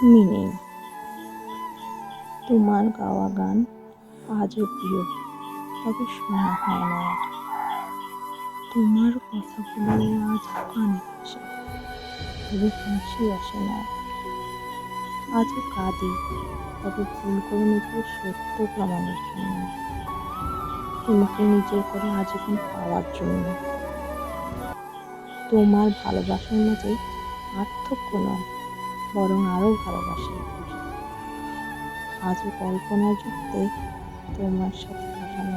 তুমি নেই। তোমার গাওয়া গান আজও প্রিয়, তবে শোনা হয় না। তোমার কথাগুলো আজ কানে আসে, তবে হাসি আসে না। আজও কাঁদি, তবে ভুল করে নিজেকে সত্য প্রমাণের জন্য। তোমাকে নিজের করে আজীবন পাওয়ার জন্য। তোমার ভালোবাসার মাঝে পার্থক্য নয় বরং আরও ভালোবাসার খুঁজি আজও কল্পনা যুক্তে তোমার সাথে কাটানো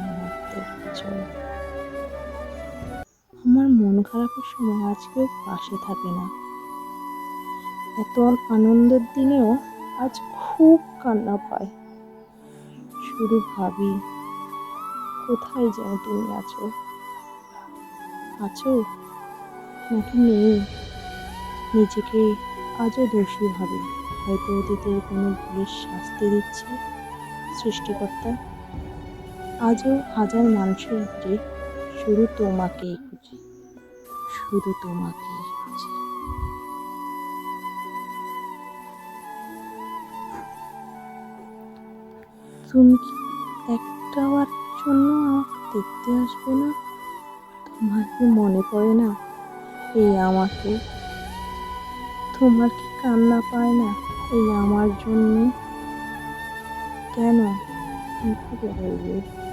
আমার মন খারাপের সময় আজ কেউ পাশে থাকে না। এত আনন্দের দিনেও আজ খুব কান্না পায়। শুধু ভাবি, কোথায় যেন তুমি আছো? আছো? নাকি নেই? নিজেকে আজও দোষী ভাবে হয়তো অতীতের কোনো ভুলের শাস্তি দিচ্ছে সৃষ্টিকর্তা। আজও হাজার মানুষের যে শুধু তোমাকেই খুঁজি। শুধু তোমাকেই খুঁজি। তুমি কি একটাবার জন্য দেখতে আসবে না? তোমার কি মনে পড়ে না? এই আমাকে তোমার কি কান্না পায় না এই আমার জন্য? কেন? কীভাবে বলবে?